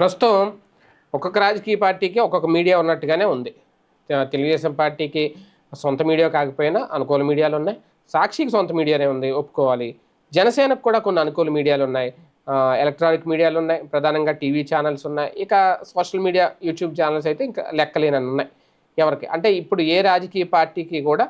ప్రస్తుతం ఒక్కొక్క రాజకీయ పార్టీకి ఒక్కొక్క మీడియా ఉన్నట్టుగానే ఉంది. తెలుగుదేశం పార్టీకి సొంత మీడియా కాకపోయినా అనుకూల మీడియాలు ఉన్నాయి. సాక్షికి సొంత మీడియానే ఉంది ఒప్పుకోవాలి. జనసేనకు కూడా కొన్ని అనుకూల మీడియాలు ఉన్నాయి. ఎలక్ట్రానిక్ మీడియాలు ఉన్నాయి. ప్రధానంగా టీవీ ఛానల్స్ ఉన్నాయి. ఇక సోషల్ మీడియా యూట్యూబ్ ఛానల్స్ అయితే ఇంకా లెక్కలేనని ఉన్నాయి ఎవరికి. అంటే ఇప్పుడు ఏ రాజకీయ పార్టీకి కూడా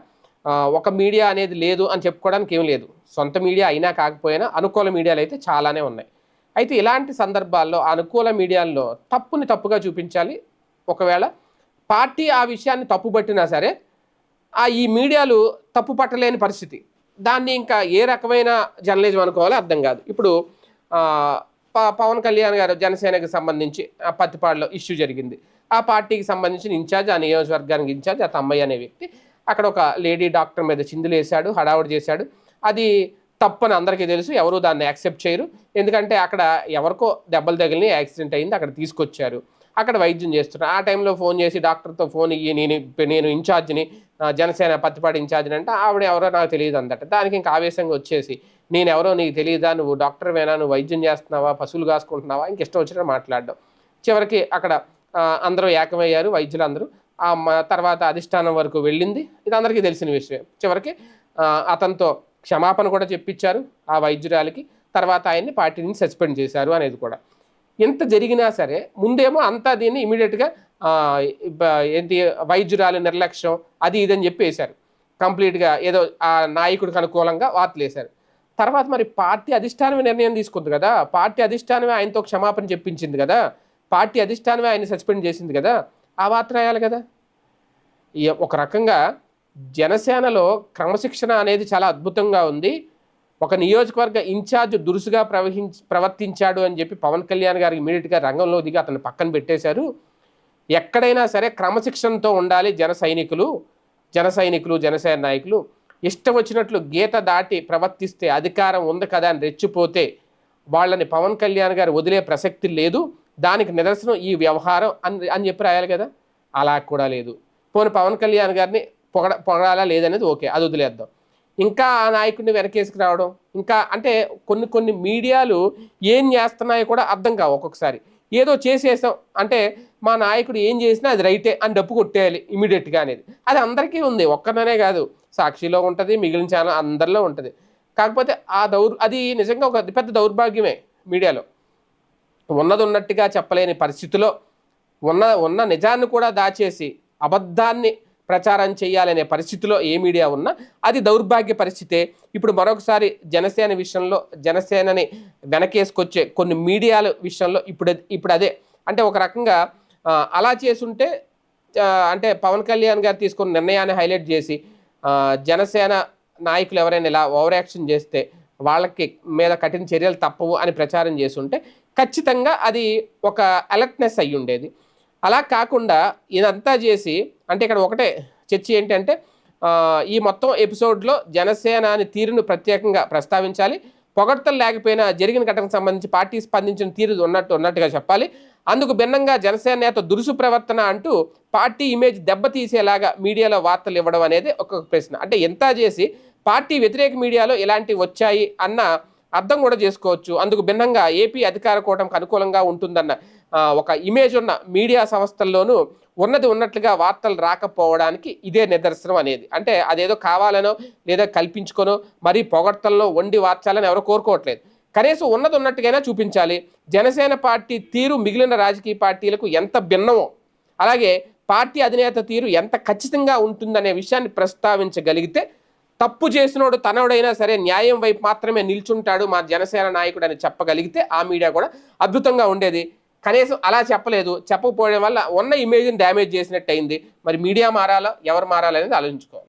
ఒక మీడియా అనేది లేదు అని చెప్పుకోవడానికి ఏం లేదు. సొంత మీడియా అయినా కాకపోయినా అనుకూల మీడియాలు అయితే చాలానే ఉన్నాయి. అయితే ఇలాంటి సందర్భాల్లో అనుకూల మీడియాల్లో తప్పుని తప్పుగా చూపించాలి. ఒకవేళ పార్టీ ఆ విషయాన్ని తప్పుపట్టినా సరే ఆ ఈ మీడియాలు తప్పు పట్టలేని పరిస్థితి. దాన్ని ఇంకా ఏ రకమైన జర్నలిజం అనుకోవాలో అర్థం కాదు. ఇప్పుడు ప- పవన్ కళ్యాణ్ గారు జనసేనకి సంబంధించి ఆ పత్తిపాడులో ఇష్యూ జరిగింది. ఆ పార్టీకి సంబంధించిన ఇన్ఛార్జ్ ఆ నియోజకవర్గానికి ఇన్ఛార్జ్ ఆ తమ్మయ్య అనే వ్యక్తి అక్కడ ఒక లేడీ డాక్టర్ మీద చిందులు వేశాడు హడావుడి చేశాడు. అది తప్పని అందరికీ తెలుసు ఎవరు దాన్ని యాక్సెప్ట్ చేయరు. ఎందుకంటే అక్కడ ఎవరికో దెబ్బలు తగిలిన యాక్సిడెంట్ అయింది అక్కడ తీసుకొచ్చారు. అక్కడ వైద్యం చేస్తున్నారు ఆ టైంలో ఫోన్ చేసి డాక్టర్తో ఫోన్ ఇయ్యి నేను నేను ఇన్ఛార్జ్ని జనసేన పత్తిపాటి ఇన్ఛార్జ్ని అంటే ఆవిడ ఎవరో నాకు తెలియదు అందట. దానికి ఇంకా ఆవేశంగా వచ్చేసి నేను ఎవరో నీకు తెలియదా నువ్వు డాక్టర్ వేనా నువ్వు వైద్యం చేస్తున్నావా పశువులు కాసుకుంటున్నావా ఇంక ఇష్టం వచ్చినట్టు మాట్లాడడం. చివరికి అక్కడ అందరూ ఏకమయ్యారు వైద్యులు అందరూ ఆ మ- తర్వాత అధిష్టానం వరకు వెళ్ళింది. ఇది అందరికీ తెలిసిన విషయం. చివరికి అతనితో క్షమాపణ కూడా చెప్పించారు ఆ వైద్యురాలికి. తర్వాత ఆయన్ని పార్టీ నుంచి సస్పెండ్ చేశారు అనేది కూడా. ఎంత జరిగినా సరే ముందేమో అంతా దీన్ని ఇమీడియట్గా ఏంటి వైద్యురాలి నిర్లక్ష్యం అది ఇదని చెప్పి వేశారు. కంప్లీట్గా ఏదో ఆ నాయకుడికి అనుకూలంగా వార్తలు వేశారు. తర్వాత మరి పార్టీ అధిష్టానమే నిర్ణయం తీసుకుంది కదా. పార్టీ అధిష్టానమే ఆయనతో క్షమాపణ చెప్పించింది కదా. పార్టీ అధిష్టానమే ఆయన సస్పెండ్ చేసింది కదా. ఆ వార్త రాయాలి కదా. ఈ ఒక రకంగా జనసేనలో క్రమశిక్షణ అనేది చాలా అద్భుతంగా ఉంది. ఒక నియోజకవర్గ ఇన్ఛార్జ్ దురుసుగా ప్రవహించి ప్రవర్తించాడు అని చెప్పి పవన్ కళ్యాణ్ గారు ఇమీడియట్గా రంగంలో దిగి అతను పక్కన పెట్టేశారు. ఎక్కడైనా సరే క్రమశిక్షణతో ఉండాలి జన సైనికులు జన సైనికులు జనసేన నాయకులు. ఇష్టం వచ్చినట్లు గీత దాటి ప్రవర్తిస్తే అధికారం ఉంది కదా అని రెచ్చిపోతే వాళ్ళని పవన్ కళ్యాణ్ గారు వదిలే ప్రసక్తి లేదు. దానికి నిదర్శనం ఈ వ్యవహారం అని అని చెప్పి రాయాలి కదా? అలా కూడా లేదు. పోనీ పవన్ కళ్యాణ్ గారిని పొగడ పొగడాలా లేదనేది ఓకే అది వదిలేద్దాం. ఇంకా ఆ నాయకుడిని వెనకేసుకు రావడం ఇంకా అంటే కొన్ని కొన్ని మీడియాలు ఏం చేస్తున్నాయో కూడా అర్థం కావు ఒక్కొక్కసారి. ఏదో చేసేసాం అంటే మా నాయకుడు ఏం చేసినా అది రైటే అని డప్పు కొట్టేయాలి ఇమీడియట్గా అనేది. అది అందరికీ ఉంది ఒక్కరినే కాదు. సాక్షిలో ఉంటుంది మిగిలిన ఛానల్ అందరిలో ఉంటుంది. కాకపోతే ఆ దౌర్ అది నిజంగా ఒక పెద్ద దౌర్భాగ్యమే మీడియాలో. ఉన్నది ఉన్నట్టుగా చెప్పలేని పరిస్థితిలో ఉన్న ఉన్న నిజాన్ని కూడా దాచేసి అబద్ధాన్ని ప్రచారం చేయాలనే పరిస్థితిలో ఏ మీడియా ఉన్నా అది దౌర్భాగ్య పరిస్థితే ఇప్పుడు మరొకసారి జనసేన విషయంలో జనసేనని వెనకేసుకొచ్చే కొన్ని మీడియాల విషయంలో ఇప్పుడు ఇప్పుడు అదే. అంటే ఒక రకంగా అలా చేసుంటే అంటే పవన్ కళ్యాణ్ గారు తీసుకున్న నిర్ణయాన్ని హైలైట్ చేసి జనసేన నాయకులు ఎవరైనా ఇలా ఓవర్ యాక్షన్ చేస్తే వాళ్ళకి మీద కఠిన చర్యలు తప్పవు అని ప్రచారం చేస్తుంటే ఖచ్చితంగా అది ఒక అలర్ట్నెస్ అయ్యి ఉండేది అలా కాకుండా ఇదంతా చేసి అంటే ఇక్కడ ఒకటే చర్చ ఏంటంటే ఈ మొత్తం ఎపిసోడ్లో జనసేన అని తీరును ప్రత్యేకంగా ప్రస్తావించాలి. పొగడ్తలు లేకపోయినా జరిగిన ఘటనకు సంబంధించి పార్టీ స్పందించిన తీరు ఉన్నట్టు ఉన్నట్టుగా చెప్పాలి. అందుకు భిన్నంగా జనసేన నేత దురుసు ప్రవర్తన అంటూ పార్టీ ఇమేజ్ దెబ్బతీసేలాగా మీడియాలో వార్తలు ఇవ్వడం అనేది ఒక ప్రశ్న. అంటే ఎంత చేసి పార్టీ వ్యతిరేక మీడియాలో ఇలాంటివి వచ్చాయి అన్న అర్థం కూడా చేసుకోవచ్చు. అందుకు భిన్నంగా ఏపీ అధికార కూటమికి అనుకూలంగా ఉంటుందన్న ఒక ఇమేజ్ ఉన్న మీడియా సంస్థల్లోనూ ఉన్నది ఉన్నట్లుగా వార్తలు రాకపోవడానికి ఇదే నిదర్శనం అనేది. అంటే అదేదో కావాలనో లేదా కల్పించుకొనో మరీ పొగడ్తల్లో వండి వార్చాలని ఎవరు కోరుకోవట్లేదు. కనీసం ఉన్నది ఉన్నట్టుగైనా చూపించాలి. జనసేన పార్టీ తీరు మిగిలిన రాజకీయ పార్టీలకు ఎంత భిన్నమో అలాగే పార్టీ అధినేత తీరు ఎంత ఖచ్చితంగా ఉంటుందనే విషయాన్ని ప్రస్తావించగలిగితే తప్పు చేసినోడు తనోడైనా సరే న్యాయం వైపు మాత్రమే నిల్చుంటాడు మా జనసేన నాయకుడు అని చెప్పగలిగితే ఆ మీడియా కూడా అద్భుతంగా ఉండేది. కనీసం అలా చెప్పలేదు. చెప్పకపోవడం వల్ల ఉన్న ఇమేజ్ని డ్యామేజ్ చేసినట్టు అయింది మరి మీడియా మారాలా? ఎవరు మారాలనేది ఆలోచించుకోవాలి.